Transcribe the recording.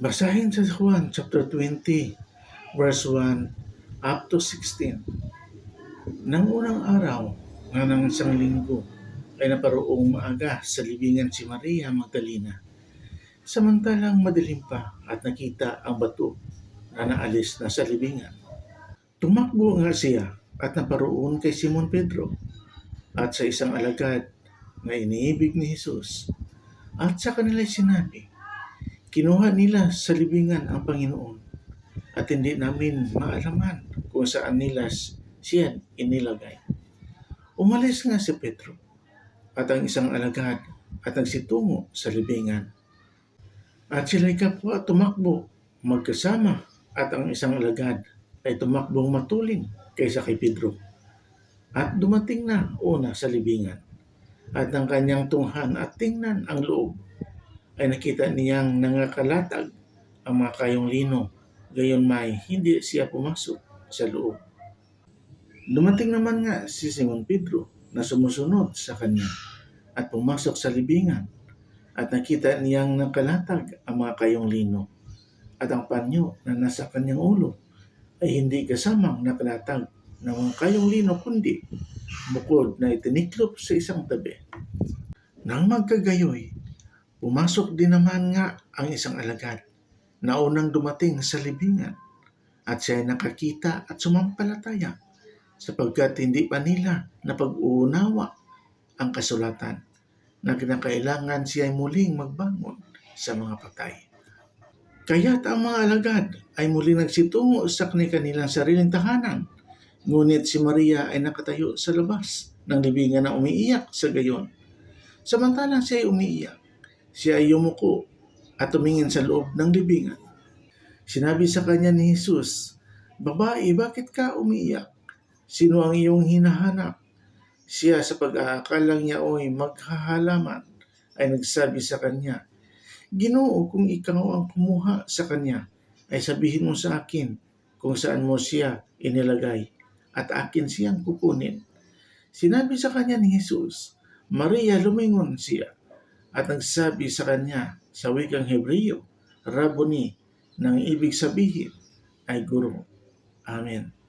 Basahin sa Juan chapter 20 verse 1 up to 16. Nang unang araw nga ng isang linggo ay naparoong maaga sa libingan si Maria Magdalena. Samantalang madilim pa at nakita ang bato na naalis na sa libingan. Tumakbo nga siya at naparoon kay Simon Pedro at sa isang alagad na iniibig ni Jesus. At sa kanila sinabi, Kinuha nila sa libingan ang Panginoon at hindi namin maalaman kung saan nila siya inilagay. Umalis nga si Pedro at ang isang alagad at nagsitungo sa libingan. At sila'y kapwa tumakbo magkasama at ang isang alagad ay tumakbong matulin kaysa kay Pedro. At dumating na una sa libingan at ang kanyang tunghan at tingnan ang loob ay nakita niyang nangakalatag ang mga kayong lino, gayon may hindi siya pumasok sa loob. Dumating naman nga si Simon Pedro na sumusunod sa kanya at pumasok sa libingan at nakita niyang nakalatag ang mga kayong lino at ang panyo na nasa kanyang ulo ay hindi kasamang nakalatag ng mga kayong lino kundi bukod na itiniklop sa isang tabi. Nang magkagayoy, Pumasok din naman nga ang isang alagad na unang dumating sa libingan at siya ay nakakita at sumampalataya sapagkat hindi pa nila napag-uunawa ang kasulatan na kinakailangan siya ay muling magbangon sa mga patay. Kaya't ang mga alagad ay muling nagsitungo sa kanilang sariling tahanan. Ngunit si Maria ay nakatayo sa labas ng libingan na umiiyak sa gayon. Samantalang siya ay umiiyak, siya ay yumuko at tumingin sa loob ng libingan. Sinabi sa kanya ni Jesus, Babae, bakit ka umiiyak? Sino ang iyong hinahanap? Siya sa pag-aakalang niya o'y maghahalaman ay nagsabi sa kanya, Ginoo, kung ikaw ang kumuha sa kanya, ay sabihin mo sa akin kung saan mo siya inilagay at akin siyang kukunin. Sinabi sa kanya ni Jesus, Maria, lumingon siya at nagsabi sa kanya sa wikang Hebreyo, Rabboni, nang ibig sabihin ay guro. Amen.